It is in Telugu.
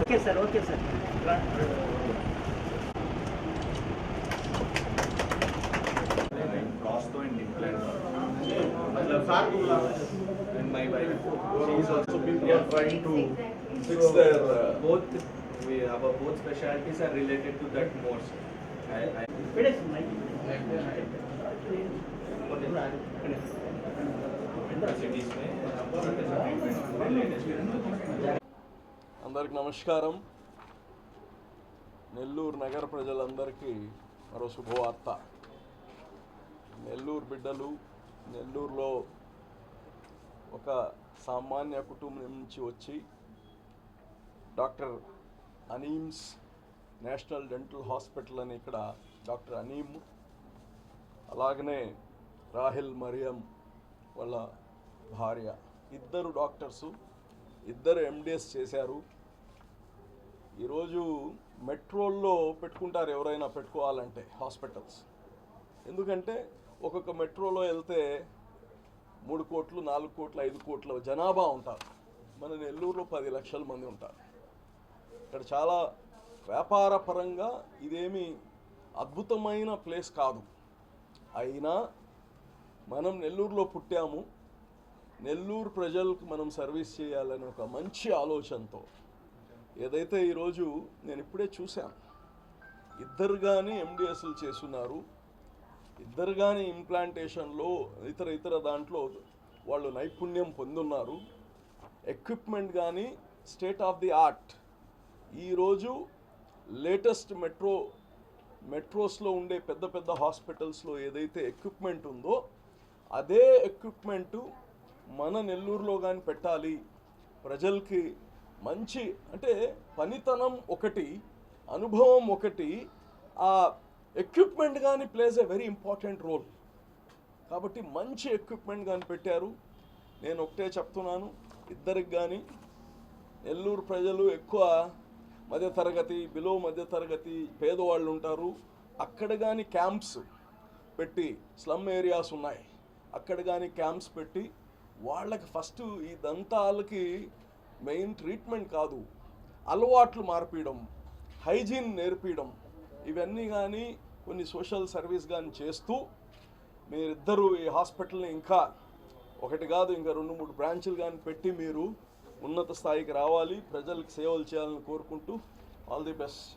Okay sir okay sir Rostov and implant. मतलब सार गुला and my wife. She is also people are trying to fix their uh, both. We our both specialties are related to that more. Sir. I, I. Wait a second. Okay. అందరికి నమస్కారం. నెల్లూరు నగర ప్రజలందరికీ మరో శుభవార్త. నెల్లూరు బిడ్డలు నెల్లూరులో ఒక సామాన్య కుటుంబం నుంచి వచ్చి డాక్టర్ అనీమ్స్ నేషనల్ డెంటల్ హాస్పిటల్ అని ఇక్కడ డాక్టర్ అనీమ్ అలాగనే రాహిల్ మరియం వాళ్ళ భార్య. ఇద్దరు డాక్టర్సు ఇద్దరు ఎండిఎస్ చేశారు. ఈరోజు మెట్రోల్లో పెట్టుకుంటారు ఎవరైనా పెట్టుకోవాలంటే హాస్పిటల్స్. ఎందుకంటే ఒక్కొక్క మెట్రోలో వెళ్తే మూడు కోట్లు నాలుగు కోట్లు ఐదు కోట్ల జనాభా ఉంటారు. మన నెల్లూరులో పది లక్షల మంది ఉంటారు. ఇక్కడ చాలా వ్యాపార పరంగా ఇదేమి అద్భుతమైన ప్లేస్ కాదు. అయినా మనం నెల్లూరులో పుట్టాము. నెల్లూరు ప్రజలకు మనం సర్వీస్ చేయాలని ఒక మంచి ఆలోచనతో ఏదైతే ఈరోజు నేను ఇప్పుడే చూశాను ఇద్దరు కానీ ఎండిఎస్లు చేస్తున్నారు ఇద్దరు కానీ ఇంప్లాంటేషన్లో ఇతర ఇతర దాంట్లో వాళ్ళు నైపుణ్యం పొందున్నారు ఎక్విప్మెంట్ కానీ స్టేట్ ఆఫ్ ది ఆర్ట్ ఈరోజు లేటెస్ట్ మెట్రో మెట్రోస్లో ఉండే పెద్ద పెద్ద హాస్పిటల్స్లో ఏదైతే ఎక్విప్మెంట్ ఉందో అదే ఎక్విప్మెంటు మన నెల్లూరులో కానీ పెట్టాలి. ప్రజలకి మంచి అంటే పనితనం ఒకటి అనుభవం ఒకటి ఆ ఎక్విప్మెంట్ కానీ plays a very important role కాబట్టి మంచి ఎక్విప్మెంట్ కానీ పెట్టారు. నేను ఒకటే చెప్తున్నాను ఇద్దరికి కానీ నెల్లూరు ప్రజలు ఎక్కువ మధ్యతరగతి బిలో మధ్యతరగతి పేదవాళ్ళు ఉంటారు. అక్కడ కానీ క్యాంప్స్ పెట్టి స్లమ్ ఏరియాస్ ఉన్నాయి. అక్కడ కానీ క్యాంప్స్ పెట్టి వాళ్ళకి ఫస్ట్ ఈ దంతాలకి మెయిన్ ట్రీట్మెంట్ కాదు. అలవాట్లు మార్పియడం హైజీన్ నేర్పించడం ఇవన్నీ కానీ కొన్ని సోషల్ సర్వీస్ కానీ చేస్తూ మీరిద్దరూ ఈ హాస్పిటల్ని ఇంకా ఒకటి కాదు ఇంకా రెండు మూడు బ్రాంచులు కానీ పెట్టి మీరు ఉన్నత స్థాయికి రావాలి ప్రజలకు సేవలు చేయాలని కోరుకుంటూ ఆల్ ది బెస్ట్.